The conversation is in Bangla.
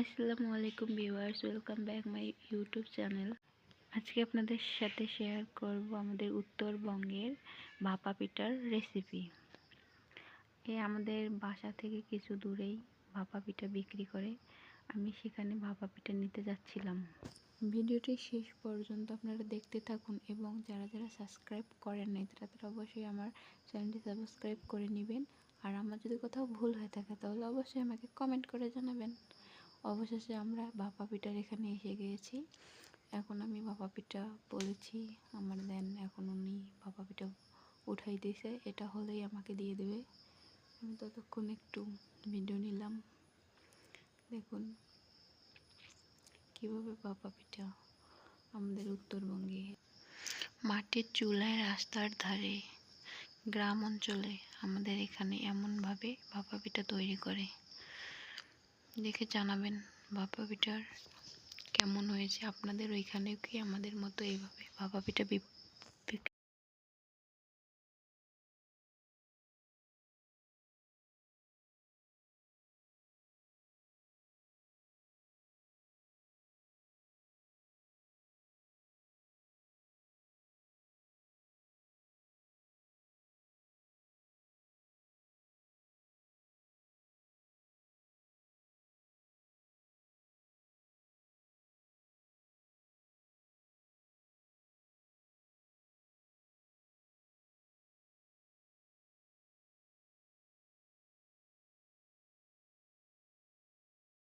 আসসালামু আলাইকুম viewers, welcome back my YouTube channel. আজকে আপনাদের সাথে শেয়ার করব আমাদের উত্তরবঙ্গের ভাপা পিঠার রেসিপি এ আমাদের বাসা থেকে কিছু দূরেই ভাপা পিঠা বিক্রি করে। আমি সেখানে ভাপা পিঠা নিতে যাচ্ছিলাম। ভিডিওটি শেষ পর্যন্ত আপনারা দেখতে থাকুন এবং যারা যারা সাবস্ক্রাইব করেন নাই, তারা তারা অবশ্যই আমার চ্যানেলটি সাবস্ক্রাইব করে নেবেন। আর আমার যদি কোথাও ভুল হয়ে থাকে, তাহলে অবশ্যই আমাকে কমেন্ট করে জানাবেন। অবশেষে আমরা ভাপা পিঠার এখানে এসে গিয়েছি। এখন আমি ভাপা পিঠা বলেছি, আমার দেন, এখন উনি ভাপা পিঠা উঠাই দিয়েছে এটা হলেই আমাকে দিয়ে দেবে। আমি ততক্ষণ একটু ভিডিও নিলাম। দেখুন কীভাবে ভাপা পিঠা আমাদের উত্তরবঙ্গে মাটির চুলায় রাস্তার ধারে গ্রাম অঞ্চলে আমাদের এখানে এমনভাবে ভাপা পিঠা তৈরি করে। দেখে জানাবেন ভাপা পিঠার কেমন হয়েছে? আপনাদের ওইখানেও কি আমাদের মতো এইভাবে? ভাপা পিঠা